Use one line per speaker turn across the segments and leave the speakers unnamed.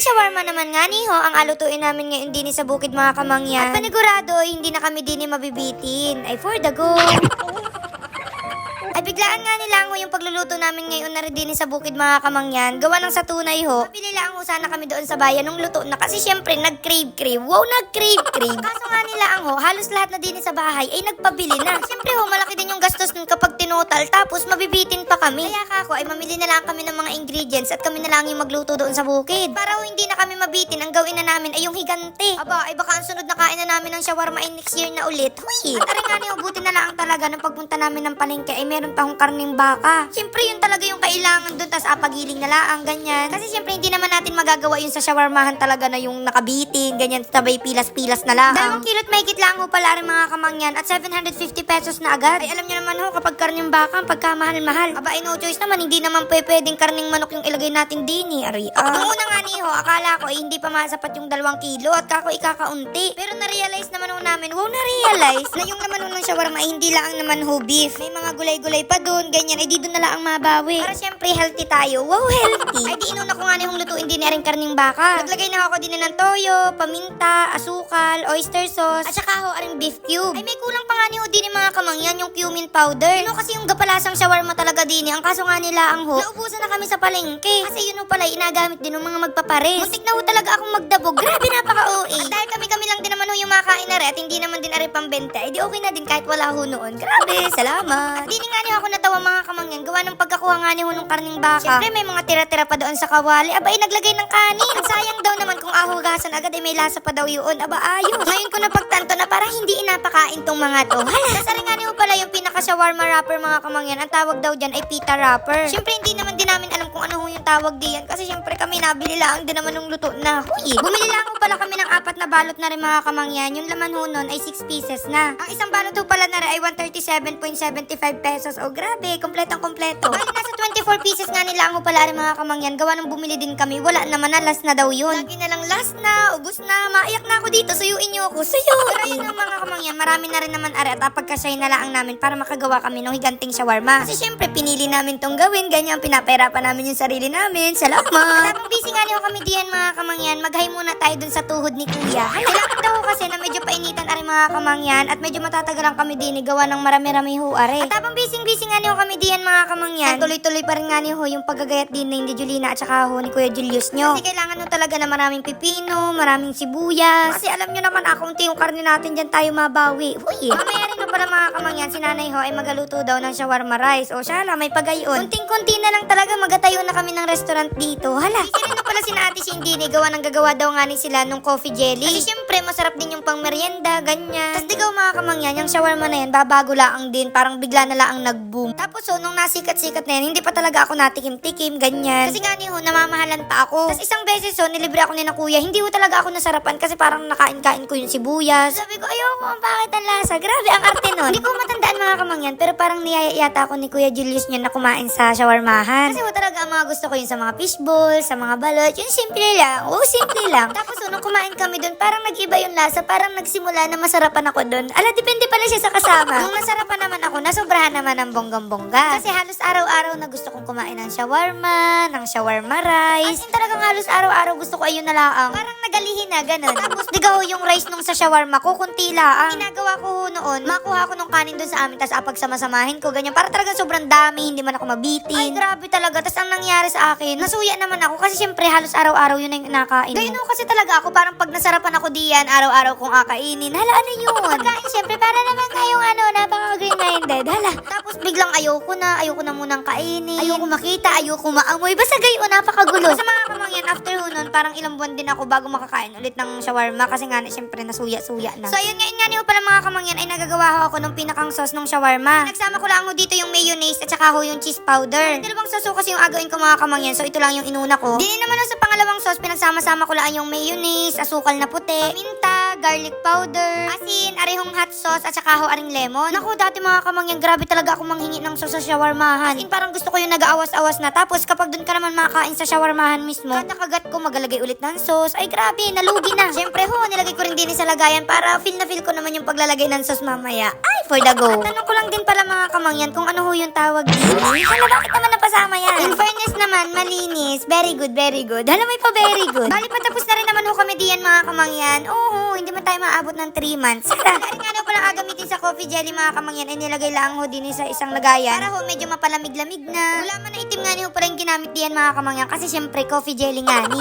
shawarma naman nga ni ho ang alutuin namin ngayon din sa bukid mga kamangyan. At panigurado, hindi na kami din mabibitin. Ay for the go. Ay biglaan nga nila ho yung pagluluto namin ngayon na rin sa bukid mga kamangyan. Gawa ng sa tunay ho. Mabili lang ho sana kami doon sa bayan nung luto na kasi syempre nag-crave crave. Wow, nag-crave crave. Kaso nga nila ang ho, halos lahat na din sa bahay ay nagpabili na. Syempre ho, malaki din yung gastos nun kapag tinotal tapos mabibitin pa kami. Kaya kako ay mamili na lang kami ng mga ingredients at kami na lang yung magluto doon sa bukid. Para ho hindi na kami mabitin, ang gawin na namin ay yung higante. Aba, ay baka ang sunod na kain na namin ng shawarma ay next year na ulit. Huy! At nga ni, buti na lang talaga nang pagpunta namin ng palengke ay meron pa akong karning baka. Siyempre yun talaga yung kailangan doon, tas apagiling na lang, ganyan. Kasi siyempre hindi naman natin magagawa yun sa shawarmahan talaga na yung nakabitin, ganyan, sabay pilas-pilas na lang. Dalawang kilot mahigit lang ho pala rin mga kamangyan at 750 pesos na agad. Ay alam niyo naman ho, kapag karning baka, pagkamahal-mahal. Aba, ay no choice naman, hindi naman pwe- pwedeng karning manok yung ilagay natin din eh, ari. Ah. Nung una nga ni ho, akala ko ay hindi pa masapat yung dalawang kilo at kako ikakaunti. Pero na-realize naman ho namin, wow, na-realize na yung laman ho ng shawarma ay hindi lang naman ho beef. May mga gulay-gulay pa doon, ganyan, ay di doon na lang ang mabawi. Para syempre healthy tayo. Wow, healthy. ay di inuna ko nga ni hong lutuin din na rin karning baka. Naglagay na ako din na ng toyo, paminta, asukal, oyster sauce, at saka ho aring beef cube. Ay may kulang pa nga ni ho din yung mga kamangyan, yung cumin powder. Ho kasi yung gapalasang shawarma talaga din eh. Ang kaso nga nila ang ho, naubusan na kami sa palengke. Kasi yun ho pala, inagamit din ng mga magpapares. Muntik na ho talaga akong magdabog. Grabe napaka-OA. At dahil kami-kami lang din naman ho yung makain na rin at hindi naman din ari pambenta, eh di okay na din kahit wala ho noon. Grabe, salamat. At di nga ni ako natawa mga kamangyan, gawa ng pagkakuha nga ni ho ng karning baka. Siyempre may mga tira-tira pa doon sa kawali. Aba, ay naglagay ng kanin. Ang sayang daw naman kung ahugasan agad ay may lasa pa daw yun. Aba, ayos. Ngayon ko napagtanto na para hindi inapakain tong mga to. Hala, nasa rin nga ni ho pala yung pinaka-shawarma wrapper mga kamangyan. Ang tawag daw dyan ay pita wrapper. Siyempre hindi naman din namin alam kung ano yung tawag diyan. Kasi siyempre kami nabili lang din naman ng luto na. Huy, bumili lang ho pala apat na balot na rin mga kamangyan. Yung laman ho nun ay 6 pieces na. Ang isang balot ho pala na rin ay 137.75 pesos. Oh, grabe, kompletong kompleto. Bali, nasa 24 pieces nga nila ang ho pala rin mga kamangyan. Gawa nung bumili din kami. Wala naman na, last na daw yun. Lagi na lang last na, ubus na, maiyak na ako dito. Suyuin niyo ako, suyo. Pero ayun nga mga kamangyan, marami na rin naman ari at apagkasay na lang namin para makagawa kami ng higanting shawarma. Kasi syempre, pinili namin tong gawin. Ganyan, pinapahirapan namin yung sarili namin. Salamat. At habang busy nga niyo kami diyan mga kamangyan, maghay muna tayo dun sa tuhod ni Kuya. Daw ho kasi na medyo painitan ari mga kamangyan at medyo matatagalan kami din gawa ng marami-rami ho are. At habang busy-busy nga niyo kami diyan mga kamangyan, tuloy-tuloy pa rin nga niyo ho yung paggagayat din ni Julina at saka ho ni Kuya Julius nyo. Kasi kailangan nyo talaga na maraming pipino, maraming sibuyas. Kasi alam nyo naman ako, unti yung karne natin dyan tayo mabawi. Uy, mamaya rin pala mga kamangyan, si nanay ho ay magaluto daw ng shawarma rice. O siya may pagayon. Kunting-kunti na lang talaga magatayo na kami ng restaurant dito. Hala, pala si ate Cindy ni gawa ng gagawa daw nga ni sila nung coffee jelly. Kasi syempre, masarap din yung pang merienda, ganyan. Tapos di gaw mga kamangyan, yung shawarma na yan, babago laang din. Parang bigla na laang nag-boom. Tapos so, nung nasikat-sikat na yan, hindi pa talaga ako natikim-tikim, ganyan. Kasi nga ni ho, namamahalan pa ako. Tapos isang beses so, nilibre ako ni na kuya, hindi ho talaga ako nasarapan kasi parang nakain-kain ko yung sibuyas. Sabi ko, ayoko, bakit ang lasa? Grabe, ang arte nun. hindi ko matandaan mga kamangyan, pero parang niyaya yata ako ni Kuya Julius nyo na kumain sa shawarmahan. Kasi ho talaga ang mga gusto ko yun sa mga fishball, sa mga balot, yung simple lang. Oo, simple lang. Tapos so, nung kumain kami doon, parang nag-iba yung lasa, parang nagsimula na masarapan ako doon. Ala, depende pala siya sa kasama. Nung nasarapan naman ako, nasobrahan naman ng bonggang-bongga. Kasi halos araw-araw na gusto kong kumain ng shawarma, ng shawarma rice. As in talagang halos araw-araw gusto ko ayun na laang. Parang nagalihin na, ganun. Tapos digaw yung rice nung sa shawarma ko, kunti laang. Ginagawa ko noon, makuha ko nung kanin doon sa amin, tapos apag sama-samahin ko, ganyan. Para talaga sobrang dami, hindi man ako mabitin. Ay, grabe talaga. Tapos ang nangyari sa akin, nasuya naman ako kasi syempre halos araw-araw yun na yung nakain. Gayun kasi talaga ako, parang pag nasarapan ako diyan, araw-araw kong akainin. Hala, ano yun? Pagkain syempre, para naman kayong ano, napaka-green-minded. Hala. Tapos biglang ayoko na, ayoko na munang kainin. Ayoko makita, ayoko maamoy. Basta gayon, napakagulo. Sa mga kamangyan, after nun, parang ilang buwan din ako bago makakain ulit ng shawarma kasi nga, syempre, nasuya-suya na. So, ayun nga, yun nga niyo pala mga kamangyan, ay nagagawa ako ng pinakang sauce ng shawarma. Nagsama ko lang ho dito yung mayonnaise at saka ho yung cheese powder. Dalawang sauce kasi yung agawin ko mga kamangyan, so ito lang yung inuna ko. Din naman ho sa pangalawang sauce, pinagsama-sama ko lang yung mayonnaise, asukal na puti, paminta, garlic powder, asin, arihong hot sauce, at saka ho aring lemon. Naku, dati mga kamangyan, grabe talaga ako manghingi ng sauce sa shawarmahan. As in, parang gusto ko yung nag-aawas-awas na. Tapos, kapag doon ka naman makakain sa shawarmahan mismo, kada kagat ko magalagay ulit ng sauce. Ay, grabe, nalugi na. Siyempre ho, nilagay ko rin din sa lagayan para feel na feel ko naman yung paglalagay ng sauce mamaya. Ay, for the go. Tanong ko lang din pala mga kamangyan kung ano ho yung tawag din. Hala, bakit naman napasama yan? In fairness naman, malinis. Very good, very good. Hala, may pa very good. Bali, patapos na rin naman ho kami diyan mga kamangyan. Oo, hindi man tayo maabot ng 3 months. Sara, ay nga daw pala agamitin sa coffee jelly mga kamangyan ay nilagay lang ho din sa isang lagayan. Para ho medyo mapalamig-lamig na. Wala man na itim nga ni ho pala yung ginamit diyan mga kamangyan kasi syempre coffee jelly nga ni.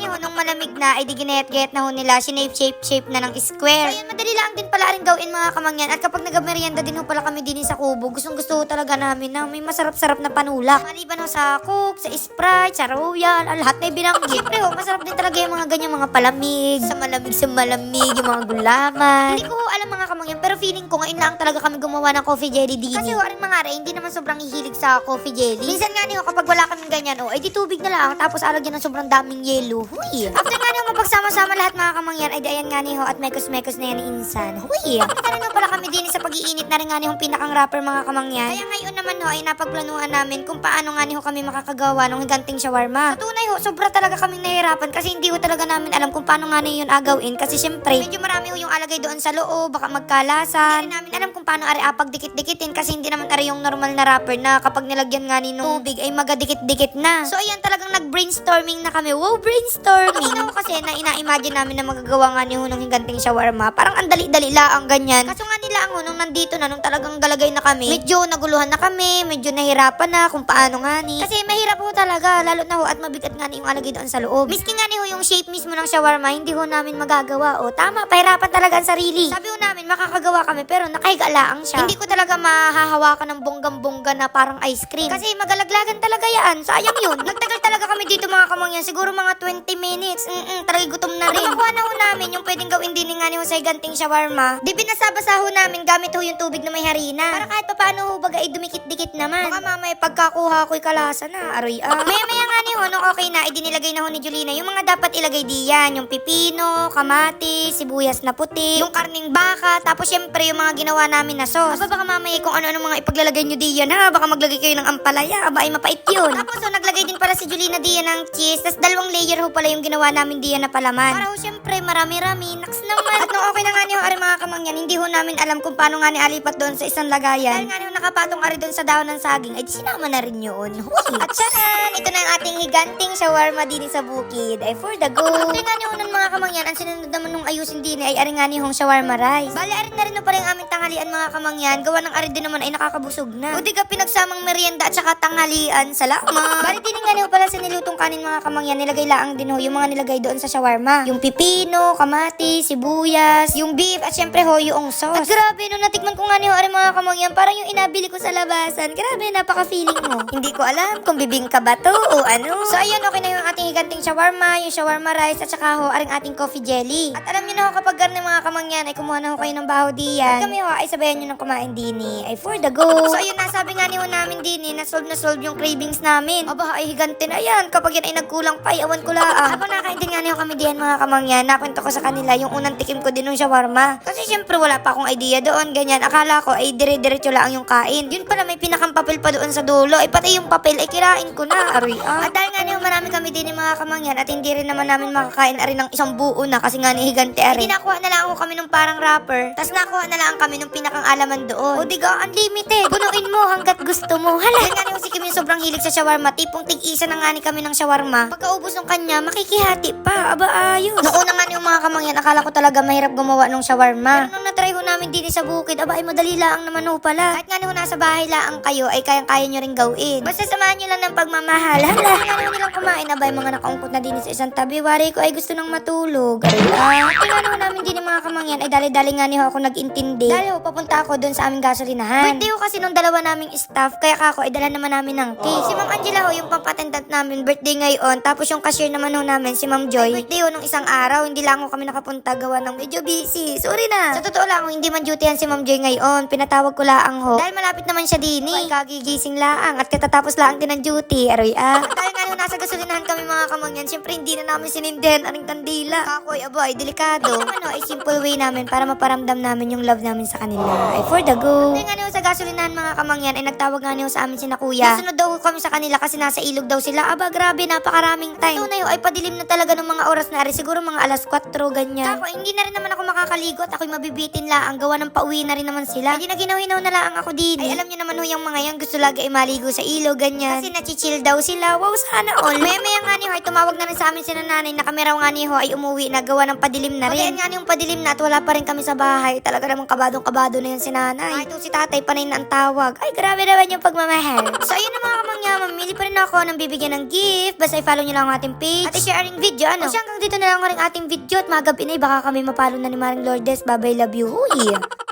Ni ho nung malamig na ay di ginayat-gayat na ho nila, shinape shape shape na ng square. So madali lang din pala rin gawin mga kamangyan. At kapag nagmerienda din ho pala kami din sa kubo, gustong gusto talaga namin na may masarap-sarap na panulak. Maliban ho sa Coke, sa Sprite, sa Royal, ah, lahat na ibinanggit. Siyempre ho, masarap din talaga yung mga ganyan mga palamig, sa malamig sa malamig, yung mga gulaman. Hindi ko mga kamangyan, pero feeling ko ngayon lang talaga kami gumawa ng coffee jelly din. Kasi ho, aring mga re, hindi naman sobrang hihilig sa coffee jelly. Minsan nga niyo, kapag wala kaming ganyan, oh, ay di tubig na lang, tapos alagyan ng sobrang daming yelo. Huy! After nga niyo mapagsama-sama lahat mga kamangyan, ay di ayan nga niyo, at mekos-mekos na yan ni Insan. Huy! Kapit na pala kami din sa pag-iinit na rin nga niyo pinakang rapper mga kamangyan. Kaya ngayon naman ho, ay napagplanuhan namin kung paano nga niyo kami makakagawa ng higanting shawarma. Sa tunay ho, sobra talaga kaming nahihirapan kasi hindi ho talaga namin alam kung paano nga niyo yun agawin kasi syempre, medyo marami ho yung alagay doon sa loob, baka magkalasan. Hindi namin alam kung paano ari apag dikit-dikitin kasi hindi naman ari yung normal na rapper na kapag nilagyan nga ni nung tubig ay magadikit-dikit na. So ayan talagang nag-brainstorming na kami. Wow, brainstorming! Ako kasi na ina-imagine namin na magagawa nga ni ho ng higanting shawarma. Parang ang dali-dali lang ganyan. Kaso nga nila ang nung nandito na, nung talagang galagay na kami, medyo naguluhan na kami, medyo nahirapan na kung paano nga ni. Kasi mahirap ho talaga, lalo na ho at mabigat nga ni yung alagay doon sa loob. Miski nga ni ho yung shape mismo ng shawarma, hindi ho namin magagawa. O tama, pahirapan talaga ang sarili. Sabi ho namin, makakagawa kami pero nakahiga laang siya. Hindi ko talaga mahahawakan ng bonggang-bongga na parang ice cream. Kasi magalaglagan talaga yan. Sayang yun. Nagtagal talaga kami dito mga kamangyan. Siguro mga 20 minutes. Mm-mm, talaga gutom na rin. Nakuha na ho namin yung pwedeng gawin din nga ni ho sa higanting shawarma. Di binasabasa ho namin gamit ho yung tubig na may harina. Para kahit pa paano ho baga dumikit-dikit naman. Baka mamaya pagkakuha ko'y kalasa na. Aroy ah. Maya-maya nga ni ho, nung okay na, idinilagay na ho ni Julina yung mga dapat ilagay diyan. Yung pipino, kamatis, sibuyas na puti, yung karning baka, tapos syempre yung mga ginawa namin na sauce. Aba baka mamaya kung ano-ano mga ipaglalagay nyo diyan ha, baka maglagay kayo ng ampalaya, aba ay mapait yun. Tapos ho, naglagay din pala si Julina diyan ng cheese, tas dalawang layer ho pala yung ginawa namin diyan na palaman. Para ho syempre marami-rami, naks naman. At nung okay na nga ni ho, ari mga kamangyan, hindi ho namin alam kung paano nga ni alipat doon sa isang lagayan. Dahil nga ho nakapatong ari doon sa dahon ng saging, ay sinama na rin yun. At charan, ito na ang ating higanting shawarma din sa bukid. Ay for the go. Ni ho nun mga kamangyan, ang sinunod naman nung ayusin din ay ari nga ni hong shawarma rice. Bali, ari na rin no pa rin aming tanghalian mga kamangyan. Gawa ng ari din naman ay nakakabusog na. Di ka pinagsamang merienda at saka tanghalian. Salamat. Bali, din nga ni ho pala sa nilutong kanin mga kamangyan. Nilagay laang din ho yung mga nilagay doon sa shawarma. Yung pipino, kamatis, sibuyas, yung beef, at syempre ho yung sauce. At grabe, no, natikman ko nga ni ho ari mga kamangyan. Parang yung inabili ko sa labasan. Grabe, napaka-feeling mo. Hindi ko alam kung bibingka ba to o ano. So ayun, okay na yung ating higanting shawarma, yung shawarma rice, at saka ho, aring ating coffee jelly. At alam niyo na ho, kapag ganun mga kamangyan, ay kumuha na ho kayo ng baho diyan. At kami ho, ay sabayan nyo ng kumain dini. Ay for the go. So ayun, nasabi nga ni ho namin dini, na solve na solve yung cravings namin. Aba, ay higante na yan. Kapag yan ay nagkulang pa, ay awan ko lang. Habang nakain din nga ni ho kami diyan mga kamangyan, nakwento ko sa kanila yung unang tikim ko din ng shawarma. Kasi syempre wala pa akong idea doon, ganyan. Akala ko ay dire-diretso lang yung kain. Yun pala, may pinakang papel pa doon sa dulo. Ay pati yung papel ay kirain ko na. Ah. At dahil nga ni ho, marami kami din yung mga kamangyan at hindi rin naman namin makakain ari ng isang buo na kasi nga ni higante ari. Nakuha na lang ako kami ng parang wrapper. Tapos nakuha na lang kami ng pinakang alaman doon. O diga, unlimited. Punuin mo hanggat gusto mo. Hala. Yan nga ni ho, si Kim yung sobrang hilig sa shawarma. Tipong tig-isa na nga ni kami ng shawarma. Pagkaubos ng kanya, makikihati pa. Aba, ayos. Noong una nga ho, mga kamangyan, akala ko talaga mahirap gumawa ng shawarma. Pero nung namin din sa bukid, aba, ay madali lang naman ho pala. Kahit nga ho, nasa bahay lang kayo, ay kayang-kaya nyo rin gawin. Basta samahan nyo lang ng pagmamahal. Hala, ho nilang kumain, aba, yung mga nakaungkot na din sa isang tabi. Wari ko ay gusto nang matulog. Aray, ah. Tingnan ho namin din yung mga kamangyan, ay dali-dali nga ni ho ako nag-intindi. Dali ho, papunta ako doon sa aming gasolinahan. Birthday ho kasi nung dalawa naming staff, kaya kako, ay dala naman namin ng cake. Si Ma'am Angela ho, yung pampatendant namin, birthday ngayon. Tapos yung cashier naman ho namin, si Ma'am Joy. Ay, birthday ho nung isang araw, hindi lang ho kami nakapunta gawa ng medyo busy. Sorry na. Sa totoo lang, ho, hindi man duty yan si Ma'am Joy ngayon. Pinatawag ko laang ho. Dahil malapit naman siya din eh. kagigising laang at katatapos laang din ng duty. Aroy ah. Dahil nga nasa gasolinahan kami mga kamangyan, syempre hindi na namin sinindihan aning kandila. Kakoy, aboy, delikado. Ay, ano, ay simple way namin para maparamdam namin yung love namin sa kanila. Ay, for the go. At nga niyo sa gasolinahan mga kamangyan, ay nagtawag nga niyo sa amin sina kuya. Nasunod daw kami sa kanila kasi nasa ilog daw sila. Aba, grabe, napakaraming time. Tunay, ay padilim na talaga ng mga oras na ari. Siguro mga alas 4, ganyan. Ako, hindi na rin naman ako makakaligo at ako'y mabibitin la. Ang gawa ng pauwi na rin naman sila. Hindi na ginaw-hinaw na lang ako din. Ay, alam niyo naman ho yung mga yan gusto lagi ay maligo sa ilog, ganyan. Kasi nachichill daw sila. Wow, sana all. Maya-maya nga niyo ay tumawag na rin sa amin sina nanay na kamera nga niyo ay umuwi na gawa ng padilim na rin. nga yung padilim na at wala pa rin kami sa bahay. Talaga namang kabadong-kabado na yun si nanay. Ay, itong si tatay panay na ang tawag. Ay, grabe naman yung pagmamahal. so, ayun na mga kamangya, mamili pa rin ako ng bibigyan ng gift. Basta i-follow nyo lang ang ating page. At i-share ang video, ano? O siya, hanggang dito na lang ang ating video at mga gabi na, eh, baka kami mapalo na ni Maring Lourdes. Bye-bye, love you. Huy!